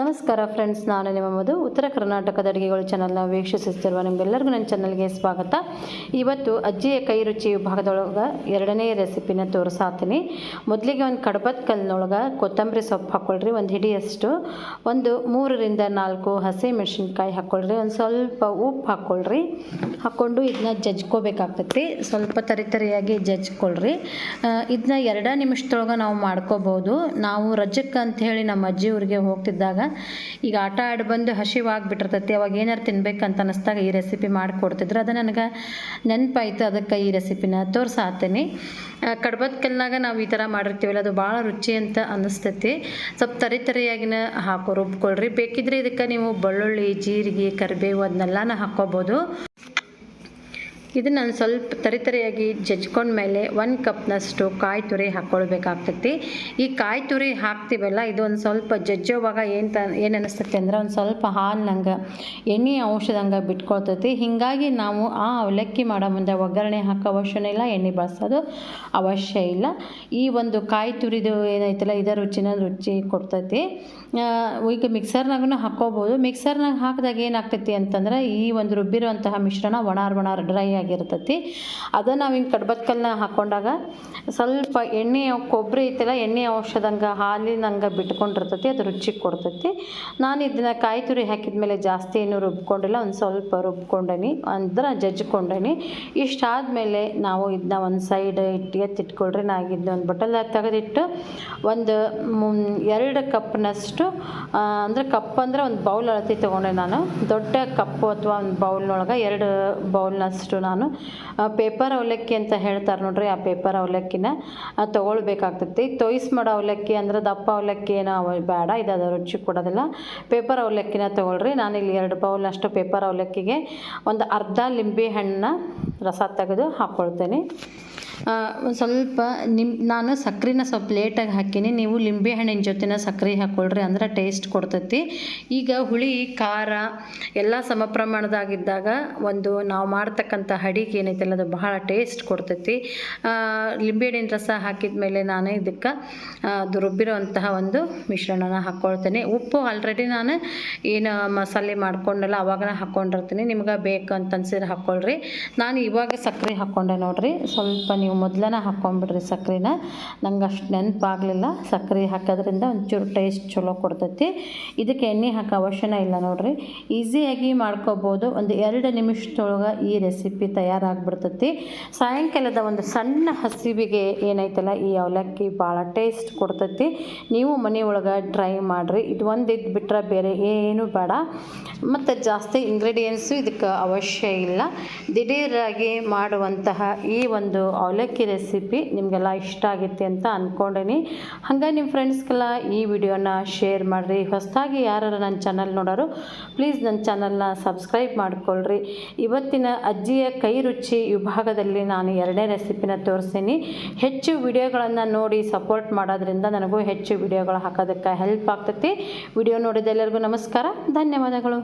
ನಮಸ್ಕಾರ ಫ್ರೆಂಡ್ಸ್, ನಾನು ನಿಮ್ಮ ಮಧು. ಉತ್ತರ ಕರ್ನಾಟಕದ ಅಡುಗೆಗಳು ಚಾನಲ್ನ ವೀಕ್ಷಿಸುತ್ತಿರುವ ನಿಮಗೆಲ್ಲರಿಗೂ ನನ್ನ ಚಾನಲ್ಗೆ ಸ್ವಾಗತ. ಇವತ್ತು ಅಜ್ಜಿಯ ಕೈ ರುಚಿ ವಿಭಾಗದೊಳಗೆ ಎರಡನೇ ರೆಸಿಪಿನ ತೋರಿಸಾತೀನಿ. ಮೊದಲಿಗೆ ಒಂದು ಕಡಬದ ಕಲ್ಲಿನೊಳಗೆ ಕೊತ್ತಂಬರಿ ಸೊಪ್ಪು ಹಾಕ್ಕೊಳ್ರಿ ಒಂದು ಹಿಡಿಯಷ್ಟು. ಒಂದು ಮೂರರಿಂದ ನಾಲ್ಕು ಹಸಿ ಮೆಣಸಿನ್ಕಾಯಿ ಹಾಕ್ಕೊಳ್ರಿ ಒಂದು ಸ್ವಲ್ಪ ಉಪ್ಪು ಹಾಕ್ಕೊಳ್ರಿ ಹಾಕ್ಕೊಂಡು ಇದನ್ನ ಜಜ್ಕೋಬೇಕಾಗ್ತೈತಿ. ಸ್ವಲ್ಪ ತರಿ ತರಿಯಾಗಿ ಜಜ್ಕೊಳ್ರಿ. ಇದನ್ನ ಎರಡ ನಿಮಿಷದೊಳಗೆ ನಾವು ಮಾಡ್ಕೋಬೋದು. ನಾವು ರಜಕ್ಕೆ ಹೇಳಿ ನಮ್ಮ ಅಜ್ಜಿ ಊರಿಗೆ ಹೋಗ್ತಿದ್ದಾಗ ಈಗ ಆಟ ಆಡಿ ಬಂದು ಹಸಿವಾಗ್ಬಿಟ್ಟಿರ್ತೈತಿ, ಅವಾಗ ಏನಾರು ತಿನ್ಬೇಕಂತ ಅನ್ನಿಸ್ದಾಗ ಈ ರೆಸಿಪಿ ಮಾಡಿಕೊಡ್ತಿದ್ರು. ಅದು ನನಗೆ ನೆನಪಾಯ್ತು, ಅದಕ್ಕೆ ಈ ರೆಸಿಪಿನ ತೋರ್ಸಾತೀನಿ. ಕಡ್ಬದ ಕಲ್ನಾಗ ನಾವು ಈ ಥರ ಮಾಡಿರ್ತೀವಲ್ಲ, ಅದು ಭಾಳ ರುಚಿ ಅಂತ ಅನ್ನಿಸ್ತೈತಿ ಸ್ವಲ್ಪ ತರಿ ತರಿಯಾಗಿನ ಹಾಕೋ, ರುಬ್ಕೊಳ್ರಿ. ಬೇಕಿದ್ರೆ ಇದಕ್ಕೆ ನೀವು ಬೆಳ್ಳುಳ್ಳಿ, ಜೀರಿಗೆ, ಕರಿಬೇವು ಅದನ್ನೆಲ್ಲನ ಹಾಕ್ಕೋಬೋದು. ಇದನ್ನು ನಾನು ಸ್ವಲ್ಪ ತರಿತರಿಯಾಗಿ ಜಜ್ಕೊಂಡ್ಮೇಲೆ ಒಂದು ಕಪ್ನಷ್ಟು ಕಾಯಿ ತುರಿ ಹಾಕ್ಕೊಳ್ಬೇಕಾಗ್ತೈತಿ ಈ ಕಾಯಿ ತುರಿ ಹಾಕ್ತೀವಲ್ಲ, ಇದು ಒಂದು ಸ್ವಲ್ಪ ಜಜ್ಜೋವಾಗ ಏನು ತ, ಏನು ಅನ್ನಿಸ್ತೈತಿ ಅಂದ್ರೆ ಒಂದು ಸ್ವಲ್ಪ ಹಾಲಿನಂಗೆ, ಎಣ್ಣೆ ಔಷಧಂಗೆ ಬಿಟ್ಕೊಳ್ತೈತಿ. ಹೀಗಾಗಿ ನಾವು ಆ ಅವಲಕ್ಕಿ ಮಾಡೋ ಮುಂದೆ ಒಗ್ಗರಣೆ ಹಾಕೋ ಅವಶ್ಯನೇ ಇಲ್ಲ, ಎಣ್ಣೆ ಬಳಸೋದು ಅವಶ್ಯ ಇಲ್ಲ. ಈ ಒಂದು ಕಾಯಿ ತುರಿದು ಏನೈತಲ್ಲ ಇದರ ರುಚಿನ ರುಚಿ ಕೊಡ್ತೈತಿ. ಈಗ ಮಿಕ್ಸರ್ನಾಗೂ ಹಾಕ್ಕೋಬೋದು ಮಿಕ್ಸರ್ನಾಗ ಹಾಕಿದಾಗ ಏನಾಗ್ತೈತಿ ಅಂತಂದ್ರೆ ಈ ಒಂದು ರುಬ್ಬಿರುವಂತಹ ಮಿಶ್ರಣ ಒಣಾರ್ ಒಣಾರ್ ಡ್ರೈ ಆಗಿರ್ತೈತಿ. ಅದನ್ನು ನಾವು ಹಿಂಗೆ ಕಡ್ಬತ್ಕಲ್ನ ಹಾಕೊಂಡಾಗ ಸ್ವಲ್ಪ ಎಣ್ಣೆ ಕೊಬ್ಬರಿ ಐತಲ್ಲ, ಎಣ್ಣೆ ಔಷಧಂಗೆ ಹಾಲಿನಂಗೆ ಬಿಟ್ಕೊಂಡಿರ್ತೈತಿ, ಅದು ರುಚಿ ಕೊಡ್ತೈತಿ. ನಾನು ಇದನ್ನ ಕಾಯಿ ತುರಿ ಹಾಕಿದ ಮೇಲೆ ಜಾಸ್ತಿ ಏನು ರುಬ್ಕೊಂಡಿಲ್ಲ, ಒಂದು ಸ್ವಲ್ಪ ರುಬ್ಕೊಂಡೇನಿ, ಅಂದ್ರೆ ಜಜ್ಕೊಂಡೇನಿ. ಇಷ್ಟಾದಮೇಲೆ ನಾವು ಇದನ್ನ ಒಂದು ಸೈಡ್ ಇಟ್ಟು ಎತ್ತಿಟ್ಕೊಳ್ರಿ ಇದನ್ನ ಒಂದು ಬಟ್ಟಲ್ದಾಗ ತೆಗೆದಿಟ್ಟು ಒಂದು ಎರಡು ಕಪ್ನಷ್ಟು ಅಂದರೆ ಕಪ್ ಅಂದರೆ ಒಂದು ಬೌಲ್ ಅಳತಿ ತೊಗೊಂಡೆ ನಾನು. ದೊಡ್ಡ ಕಪ್ಪು ಅಥವಾ ಒಂದು ಬೌಲ್ನೊಳಗೆ ಎರಡು ಬೌಲ್ನಷ್ಟು ನಾನು ಪೇಪರ್ ಅವಲಕ್ಕಿ ಅಂತ ಹೇಳ್ತಾರೆ ನೋಡ್ರಿ, ಆ ಪೇಪರ್ ಅವಲಕ್ಕಿನ ತೊಗೊಳ್ಬೇಕಾಗ್ತೈತಿ. ತೊಯ್ಸ್ ಮಾಡೋ ಅವಲಕ್ಕಿ ಅಂದ್ರೆ ದಪ್ಪ ಅವಲಕ್ಕಿ ಏನೋ ಬೇಡ, ಇದು ರುಚಿ ಕೊಡೋದಿಲ್ಲ. ಪೇಪರ್ ಅವಲಕ್ಕಿನ ತೊಗೊಳ್ರಿ. ಇಲ್ಲಿ ಎರಡು ಬೌಲ್ನಷ್ಟು ಪೇಪರ್ ಅವಲಕ್ಕಿಗೆ ಒಂದು ಅರ್ಧ ಲಿಂಬೆ ಹಣ್ಣನ್ನ ರಸ ತೆಗೆದು ಹಾಕ್ಕೊಳ್ತೇನೆ ಸ್ವಲ್ಪ ನಿಮ್ಮ ನಾನು ಸಕ್ಕರೆನ ಸ್ವಲ್ಪ ಲೇಟಾಗಿ ಹಾಕೀನಿ. ನೀವು ಲಿಂಬೆ ಹಣ್ಣಿನ ಜೊತೆನ ಸಕ್ಕರೆ ಹಾಕ್ಕೊಳ್ರಿ ಅಂದ್ರೆ ಟೇಸ್ಟ್ ಕೊಡ್ತೈತಿ. ಈಗ ಹುಳಿ, ಖಾರ ಎಲ್ಲ ಸಮ ಪ್ರಮಾಣದಾಗಿದ್ದಾಗ ಒಂದು ನಾವು ಮಾಡ್ತಕ್ಕಂಥ ಅಡಿಗೆ ಏನೈತಲ್ಲ ಅದು ಬಹಳ ಟೇಸ್ಟ್ ಕೊಡ್ತೈತಿ. ಲಿಂಬೆ ಹಣ್ಣಿನ ರಸ ಹಾಕಿದ ಮೇಲೆ ನಾನು ಇದಕ್ಕೆ ಅದು ರುಬ್ಬಿರುವಂತಹ ಒಂದು ಮಿಶ್ರಣನ ಹಾಕ್ಕೊಳ್ತೇನೆ ಉಪ್ಪು ಆಲ್ರೆಡಿ ನಾನು ಏನು ಮಸಾಲೆ ಮಾಡ್ಕೊಂಡಲ್ಲ ಅವಾಗ ಹಾಕ್ಕೊಂಡಿರ್ತೀನಿ ನಿಮ್ಗೆ ಬೇಕು ಅಂತ ಅನ್ಸಿದ್ರೆ ಹಾಕ್ಕೊಳ್ರಿ ನಾನು ಇವಾಗ ಸಕ್ಕರೆ ಹಾಕ್ಕೊಂಡೆ ನೋಡ್ರಿ. ಸ್ವಲ್ಪ ನೀವು ಮೊದಲನೇ ಹಾಕ್ಕೊಂಬಿಡ್ರಿ ಸಕ್ಕರೆನ ನಂಗೆ ಅಷ್ಟು ನೆನಪಾಗಲಿಲ್ಲ. ಸಕ್ಕರೆ ಹಾಕೋದ್ರಿಂದ ಒಂಚೂರು ಟೇಸ್ಟ್ ಚಲೋ ಕೊಡ್ತೈತಿ. ಇದಕ್ಕೆ ಎಣ್ಣೆ ಹಾಕೋ ಅವಶ್ಯನೇ ಇಲ್ಲ ನೋಡಿರಿ. ಈಸಿಯಾಗಿ ಮಾಡ್ಕೋಬೋದು. ಒಂದು ಎರಡು ನಿಮಿಷದೊಳಗೆ ಈ ರೆಸಿಪಿ ತಯಾರಾಗ್ಬಿಡ್ತೈತಿ. ಸಾಯಂಕಾಲದ ಒಂದು ಸಣ್ಣ ಹಸಿವಿಗೆ ಏನೈತಲ್ಲ, ಈ ಅವಲಕ್ಕಿ ಭಾಳ ಟೇಸ್ಟ್ ಕೊಡ್ತೈತಿ. ನೀವು ಮನೆಯೊಳಗೆ ಟ್ರೈ ಮಾಡಿರಿ. ಇದು ಒಂದು ಇದು ಬಿಟ್ಟರೆ ಬೇರೆ ಏನು ಬೇಡ. ಮತ್ತು ಜಾಸ್ತಿ ಇಂಗ್ರೀಡಿಯೆಂಟ್ಸು ಇದಕ್ಕೆ ಅವಶ್ಯ ಇಲ್ಲ. ದಿಢೀರಾಗಿ ಮಾಡುವಂತಹ ಈ ಒಂದು ಅವಲಕ್ಕಿ ರೆಸಿಪಿ ನಿಮಗೆಲ್ಲ ಇಷ್ಟ ಆಗುತ್ತೆ ಅಂತ ಅಂದ್ಕೊಂಡೇನಿ ಹಾಗೆ ನಿಮ್ಮ ಫ್ರೆಂಡ್ಸ್ಗೆಲ್ಲ ಈ ವಿಡಿಯೋನ ಶೇರ್ ಮಾಡಿರಿ. ಹೊಸದಾಗಿ ಯಾರು ನನ್ನ ಚಾನಲ್ ನೋಡೋರು ಪ್ಲೀಸ್ ನನ್ನ ಚಾನಲ್ನ ಸಬ್ಸ್ಕ್ರೈಬ್ ಮಾಡ್ಕೊಳ್ರಿ. ಇವತ್ತಿನ ಅಜ್ಜಿಯ ಕೈ ರುಚಿ ವಿಭಾಗದಲ್ಲಿ ನಾನು ಎರಡನೇ ರೆಸಿಪಿನ ತೋರಿಸ್ತೀನಿ ಹೆಚ್ಚು ವಿಡಿಯೋಗಳನ್ನು ನೋಡಿ ಸಪೋರ್ಟ್ ಮಾಡೋದ್ರಿಂದ ನನಗೂ ಹೆಚ್ಚು ವಿಡಿಯೋಗಳು ಹಾಕೋದಕ್ಕೆ ಹೆಲ್ಪ್ ಆಗ್ತೈತಿ. ವಿಡಿಯೋ ನೋಡಿದ ಎಲ್ಲರಿಗೂ ನಮಸ್ಕಾರ. ಧನ್ಯವಾದಗಳು.